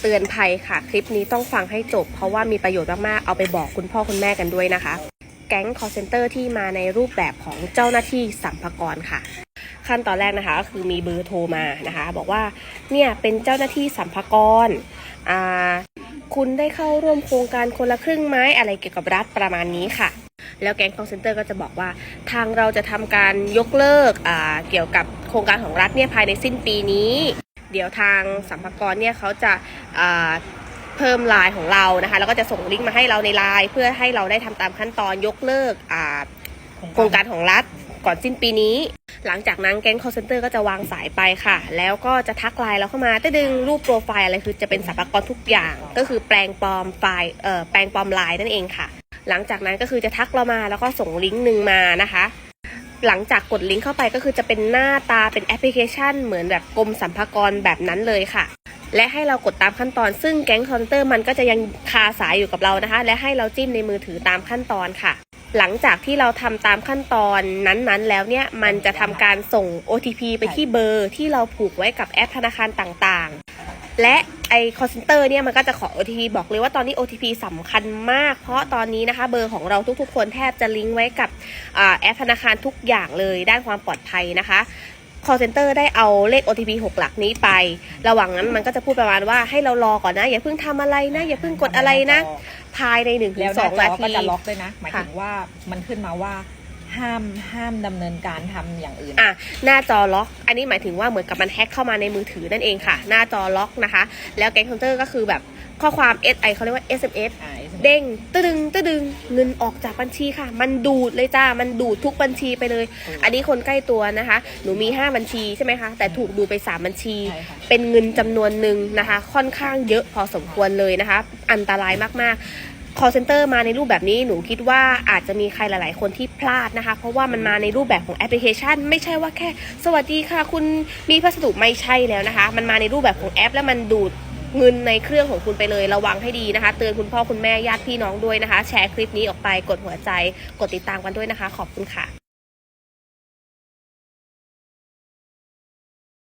เตือนภัยค่ะ คลิปนี้ต้องฟังให้จบ เพราะว่ามีประโยชน์มากๆ เอาไปบอกคุณพ่อคุณแม่กันด้วยนะคะ แก๊ง call center ที่มาในรูปแบบของเจ้าหน้าที่สัมภากรค่ะ ขั้นตอนแรกนะคะก็คือมีเบอร์โทรมานะคะ บอกว่าเนี่ยเป็นเจ้าหน้าที่สัมภากรอ่าคุณได้เข้าร่วมโครงการคนละครึ่งไม้อะไรเกี่ยวกับรัฐประมาณนี้ค่ะ แล้วแก๊ง call center ก็จะบอกว่าทางเราจะทำการยกเลิกอ่าเกี่ยวกับโครงการของรัฐเนี่ยภายในสิ้นปีนี้ เดี๋ยวทางสัมภากรเนี่ยเขาจะาเพิ่มไลน์ของเรานะคะแล้วก็จะส่งลิงก์มาให้เราในไลน์เพื่อให้เราได้ทำตามขั้นตอนยกเลิกโครงการของรัฐก่อนสิ้นปีนี้ หลังจากนั้นแก๊ง call center ก็จะวางสายไปค่ะ แล้วก็จะทักไลน์เราเข้ามาจะดึงรูปโปรไฟล์อะไรคือจะเป็นสัมภากรทุกอย่าง ก็คือแปลงปลอมไฟล์แปลงปลอมไลน์นั่นเองค่ะ หลังจากนั้นก็คือจะทักเรามาแล้วก็ส่งลิงก์หนึ่งมานะคะ หลังจากกดลิงก์เข้าไปก็คือจะเป็นหน้าตาเป็นแอปพลิเคชัน เหมือนแบบกรมสัมภากรแบบนั้นเลยค่ะ และให้เรากดตามขั้นตอน ซึ่งแก๊งคอนเตอร์มันก็จะยังคาสายอยู่กับเรานะคะ และให้เราจิ้มในมือถือตามขั้นตอนค่ะ หลังจากที่เราทำตามขั้นตอนนั้นๆ แล้วเนี่ยมันจะทำการส่ง OTP ไปที่เบอร์ที่เราผูกไว้กับแอปธนาคารต่างๆ และ ไอคอนเซนเตอร์เนี่ยมันก็จะขอ OTP บอกเลยว่าตอนนี้ OTP สำคัญมาก เพราะตอนนี้นะคะเบอร์ของเราทุกๆ คนแทบจะลิงก์ไว้กับอ่าแอปธนาคารทุกอย่างเลยด้านความปลอดภัยนะคะ call center ได้เอาเลข OTP 6 หลักนี้ไป ระหว่างนั้นมันก็จะพูดประมาณว่าให้เรารอก่อนนะ อย่าเพิ่งทำอะไรนะ อย่าเพิ่งกดอะไรนะ ภายใน1นถึแล้งวสหอน้างจอนาก็ทีจะล็อกด้วยนะ หมายค่ะถึงว่ามันขึ้นมาว่า ห้ามห้ามดำเนินการทำอย่างอื่น อะหน้าจอล็อก อันนี้หมายถึงว่าเหมือนกับมันแฮ็กเข้ามาในมือถือนั่นเองค่ะ หน้าจอล็อกนะคะ แล้วแก๊งคอนเตอร์ก็คือแบบข้อความ SI เขาเรียกว่า SMS อ่าเด้งตึดึงตึดึงเงินออกจากบัญชีค่ะ มันดูดเลยจ้า มันดูดทุกบัญชีไปเลยอันนี้คนใกล้ตัวนะคะ หนูมี 5 บัญชีใช่ไหมคะ แต่ถูกดูดไป 3 บัญชี ใช่ค่ะ เป็นเงินจำนวนหนึ่งนะคะ ค่อนข้างเยอะพอสมควรเลยนะคะ อันตรายมากๆ call center มาในรูปแบบนี้หนูคิดว่าอาจจะมีใครหลาย ๆ คนที่พลาดนะคะ เพราะว่ามันมาในรูปแบบของแอปพลิเคชัน ไม่ใช่ว่าแค่ สวัสดีค่ะ คุณมีพัสดุไม่ใช่แล้วนะคะ มันมาในรูปแบบของแอป แล้วมันดูดเงินในเครื่องของคุณไปเลยระวังให้ดีนะคะ เตือนคุณพ่อคุณแม่ญาติพี่น้องด้วยนะคะ แชร์คลิปนี้ออกไปกดหัวใจ กดติดตามกันด้วยนะคะ ขอบคุณค่ะ